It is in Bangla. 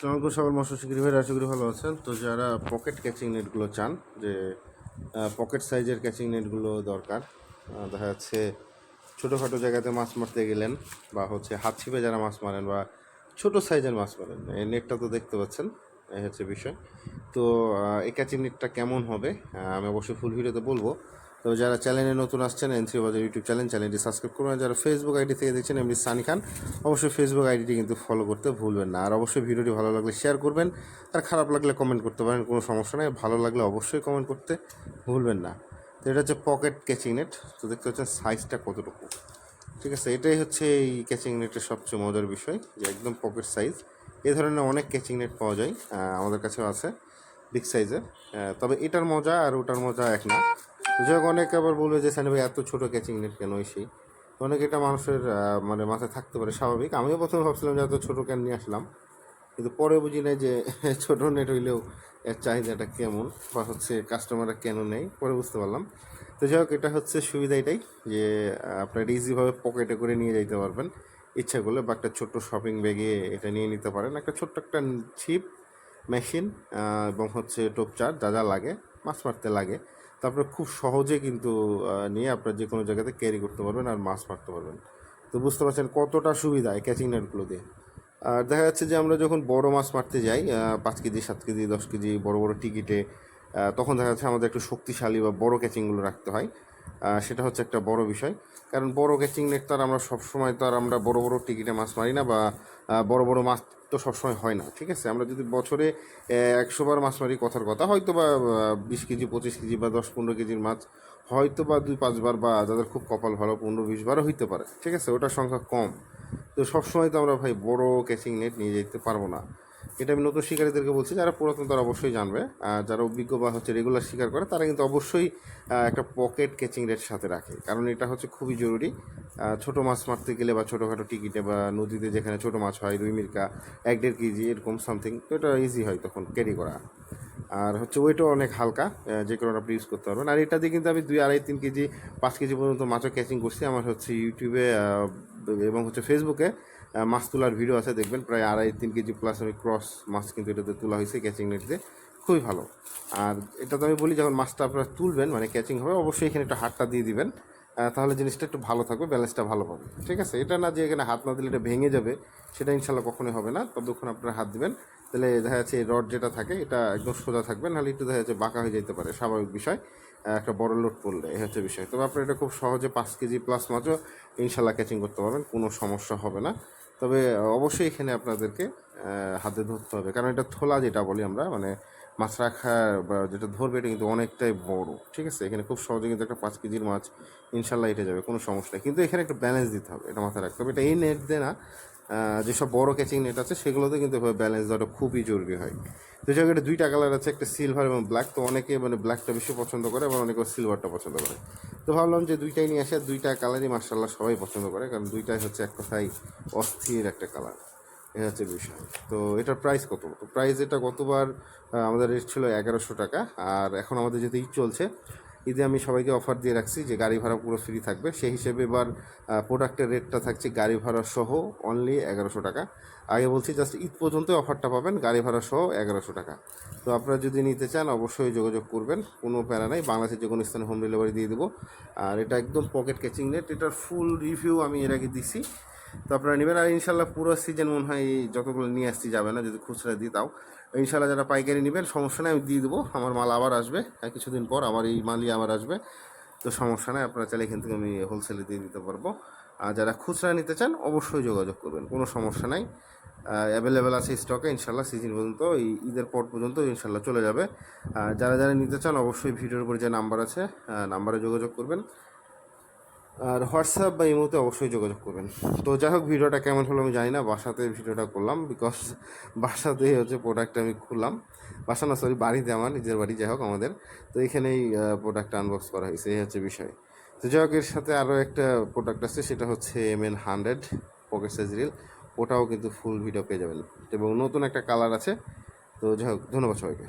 আসসালামু আলাইকুম সবার মশা শিগগিরি ভাই আশা করি ভালো আছেন। তো যারা পকেট ক্যাচিং নেটগুলো চান, যে পকেট সাইজের ক্যাচিং নেটগুলো দরকার দেখা যাচ্ছে ছোটোখাটো জায়গাতে মাছ মারতে গেলেন বা হচ্ছে হাত ছিপে যারা মাছ মারেন বা ছোট সাইজের মাছ মারেন, এই নেটটা তো দেখতে পাচ্ছেন, এই হচ্ছে বিষয়। তো এই ক্যাচিং নেটটা কেমন হবে আমি অবশ্যই ফুল ভিডিওতে বলব। তো যারা চ্যানেলে নতুন আসছেন এনসি বাজার ইউটিউব চ্যানেল চ্যানেলটি সাবস্ক্রাইব করবেন যারা ফেসবুক আইডি থেকে দেখছেন এমনি সানি খান, অবশ্যই ফেসবুক আইডিটি কিন্তু ফলো করতে ভুলবেন না। আর অবশ্যই ভিডিওটি ভালো লাগলে শেয়ার করবেন। আর খারাপ লাগলে কমেন্ট করতে পারেন, কোনো সমস্যা নেই। ভালো লাগলে অবশ্যই কমেন্ট করতে ভুলবেন না। তো এটা হচ্ছে পকেট ক্যাচিং নেট তো দেখতে পাচ্ছেন সাইজটা কতটুকু। ঠিক আছে, এটাই হচ্ছে এই ক্যাচিং নেটের সবচেয়ে মজার বিষয়, যে একদম পকেট সাইজ এ ধরনের অনেক ক্যাচিং নেট পাওয়া যায় আমাদের কাছেও আছে বিগ সাইজের তবে এটার মজা আর ওটার মজা এক না। যাই হোক, অনেকে আবার বলবে যে, সানি ভাই, এত ছোটো ক্যাচিং নেট কেন সেই অনেক এটা মানুষের মানে মাথায় থাকতে পারে, স্বাভাবিক। আমিও প্রথমে ভাবছিলাম যে, এত ছোটো ক্যান নিয়ে আসলাম? কিন্তু পরে বুঝি না যে, ছোটো নেট হইলেও এর চাহিদাটা কেমন বা হচ্ছে কাস্টমাররা কেন নেই, পরে বুঝতে পারলাম। তো যাই হোক, এটা হচ্ছে সুবিধা এটাই যে আপনারা ইজিভাবে পকেটে করে নিয়ে যাইতে পারবেন। ইচ্ছা করলে বা একটা ছোট্ট শপিং ব্যাগে এটা নিয়ে নিতে পারেন। একটা ছোট্ট একটা ছিপ মেশিন এবং হচ্ছে টোপচার যা যা লাগে, মাছ মারতে লাগে। তারপরে খুব সহজে কিন্তু নিয়ে আপনার যে কোনো জায়গাতে ক্যারি করতে পারবেন আর মাছ মারতে পারবেন। তো বুঝতে পারছেন কতটা সুবিধা এই ক্যাচিং নেটগুলো দিয়ে আর দেখা যাচ্ছে যে আমরা যখন বড় মাছ মারতে যাই পাঁচ কেজি, সাত কেজি, দশ কেজি বড় বড় টিকিটে তখন দেখা যাচ্ছে আমাদের একটু শক্তিশালী বা বড় ক্যাচিংগুলো রাখতে হয়। সেটা হচ্ছে একটা বড় বিষয়। কারণ বড় ক্যাচিং নেট তো আর আমরা সবসময় তো আর আমরা বড় বড় টিকিটে মাছ মারি না বা বড় বড় মাছ তো সবসময় হয় না, ঠিক আছে? আমরা যদি বছরে একশো বার মাছ মারি কথার কথা, হয়তো বা বিশ কেজি, পঁচিশ কেজি বা দশ, পনেরো কেজির মাছ হয়তো বা দুই পাঁচবার বা যাদের খুব কপাল ভালো পনেরো, বিশ বারও হইতে পারে, ঠিক আছে? ওটার সংখ্যা কম। তো সবসময় তো আমরা ভাই বড় ক্যাচিং নেট নিয়ে যেতে পারব না। এটা আমি নতুন শিকারীদেরকে বলছি, যারা পুরাতন তারা অবশ্যই জানবে। আর যারা অভিজ্ঞ বা হচ্ছে রেগুলার শিকার করে, তারা কিন্তু অবশ্যই একটা পকেট ক্যাচিং রেট সাথে রাখে। কারণ এটা হচ্ছে খুবই জরুরি। ছোট মাছ মারতে গেলে বা ছোটোখাটো টিকিটে বা নদীতে যেখানে ছোট মাছ হয়, রুই মির্কা, এক দেড় কেজি এরকম সামথিং তো এটা ইজি হয় তখন ক্যারি করা। আর হচ্ছে ওয়েটও অনেক হালকা যে কারণে আপনি ইউজ করতে পারবেন। আর এটা দিয়ে কিন্তু আমি দুই আড়াই তিন কেজি, পাঁচ কেজি পর্যন্ত মাছও ক্যাচিং করছি। আমার হচ্ছে ইউটিউবে এবং হচ্ছে ফেসবুকে মাছ তোলার ভিডিও আছে, দেখবেন প্রায় আড়াই, তিন কেজি প্লাস আমি ক্রস মাছ কিন্তু এটাতে তোলা হয়েছে ক্যাচিং নেট দিয়ে। খুবই ভালো। আর এটা তো আমি বলি, যখন মাছটা আপনারা তুলবেন মানে ক্যাচিং হবে, অবশ্যই এখানে একটা হাতটা দিয়ে দিবেন। তাহলে জিনিসটা একটু ভালো থাকবে ব্যালেন্সটা ভালো পাবে। ঠিক আছে? এটা না যে এখানে হাত না দিলে এটা ভেঙে যাবে, সেটা ইনশাল্লাহ কখনোই হবে না। ততক্ষণ আপনারা হাত দিবেন। তাহলে দেখা যাচ্ছে এই রড যেটা থাকে, এটা একদম সোজা থাকবে, নাহলে একটু দেখা যাচ্ছে বাঁকা হয়ে যেতে পারে। স্বাভাবিক বিষয়। একটা বড় লোড পড়লে, এই হচ্ছে বিষয়। তবে আপনারা এটা খুব সহজে পাঁচ কেজি প্লাস মাছও ইনশাল্লাহ ক্যাচিং করতে পারবেন, কোনো সমস্যা হবে না। তবে অবশ্যই এখানে আপনাদেরকে হাতে ধরতে হবে। কারণ এটা থোলা যেটা বলি আমরা মানে মাছ রাখা বা যেটা ধরবে এটা কিন্তু অনেকটাই বড়, ঠিক আছে? এখানে খুব সহজে কিন্তু একটা পাঁচ কেজির মাছ ইনশাল্লাহ এটা যাবে, কোনো সমস্যা নেই। কিন্তু এখানে একটা ব্যালেন্স দিতে হবে, এটা মাথায় রাখতে হবে। এটা এই নেট দিয়ে না যেসব বড় ক্যাচিং নেট আছে, সেগুলোতে কিন্তু ব্যালেন্স দেওয়াটা খুবই জরুরি হয়। তো যাই এটা দুইটা কালার আছে, একটা সিলভার এবং ব্ল্যাক তো অনেকে মানে ব্ল্যাকটা বেশি পছন্দ করে এবং অনেকে সিলভারটা পছন্দ করে। তো ভাবলাম যে দুইটাই নিয়ে আসে দুইটা কালারই মার্শাল্লাহ সবাই পছন্দ করে, কারণ দুইটাই হচ্ছে এক কথায় অস্থির একটা কালার এই হচ্ছে বিষয়। তো এটার প্রাইস কত? তো প্রাইস এটা গতবার আমাদের রেট ছিল এগারোশো টাকা, আর এখন আমাদের যেহেতু ঈদ চলছে ঈদে আমি সবাইকে অফার দিয়ে রাখছি যে গাড়ি ভাড়া পুরো ফ্রি থাকবে। সেই হিসেবে এবার প্রোডাক্টের রেটটা থাকছে গাড়ি ভাড়া সহ অনলি এগারোশো টাকা। আগে বলছি জাস্ট ঈদ পর্যন্ত অফারটা পাবেন, গাড়ি ভাড়া সহ এগারোশো টাকা। তো আপনারা যদি নিতে চান, অবশ্যই যোগাযোগ করবেন, কোনো প্যারা নাই। বাংলাদেশের যে কোনো স্থানে হোম ডেলিভারি দিয়ে দেবো। আর এটা একদম পকেট ক্যাচিং নেট এটার ফুল রিভিউ আমি এর আগে দিছি। তো আপনারা নেবেন আর ইনশাল্লাহ পুরো সিজন মনে হয় যতগুলো নিয়ে আসছি যাবে না, যদি খুচরা দিই তাও ইনশাল্লাহ যারা পাইকারি নেবেন, সমস্যা নেই, আমি দিয়ে দেবো। আমার মাল আবার আসবে কিছুদিন পর আমার এই মালই আবার আসবে। তো সমস্যা নেই, আপনারা চাইলে এখান থেকে আমি হোলসেলে দিয়ে দিতে পারব। আর যারা খুচরা নিতে চান, অবশ্যই যোগাযোগ করবেন, কোনো সমস্যা নাই। অ্যাভেলেবেল আছে স্টকে ইনশাল্লাহ সিজন পর্যন্ত, এই ঈদের পর পর্যন্ত ইনশাল্লাহ চলে যাবে। যারা যারা নিতে চান, অবশ্যই ভিডিওর উপরে যে নাম্বার আছে নাম্বারে যোগাযোগ করবেন। আর হোয়াটসঅ্যাপ বা ইমোতে অবশ্যই যোগাযোগ করবেন। তো যাই হোক, ভিডিওটা কেমন হলো আমি জানি না বাসাতে ভিডিওটা করলাম বিকজ বাসাতে হচ্ছে প্রোডাক্ট আমি খুললাম। বাসা না সরি বাড়িতে আমার, নিজের বাড়ি যাই হোক আমাদের। তো এখানেই প্রোডাক্টটা আনবক্স করা হয়েছে, এই হচ্ছে বিষয়। তো যাই হোক, এর সাথে আরও একটা প্রোডাক্ট আছে, সেটা হচ্ছে M N hundred pocket size reel ওটাও কিন্তু ফুল ভিডিও পেয়ে যাবেন। এবং নতুন একটা কালার আছে। তো যাই হোক, ধন্যবাদ সবাইকে।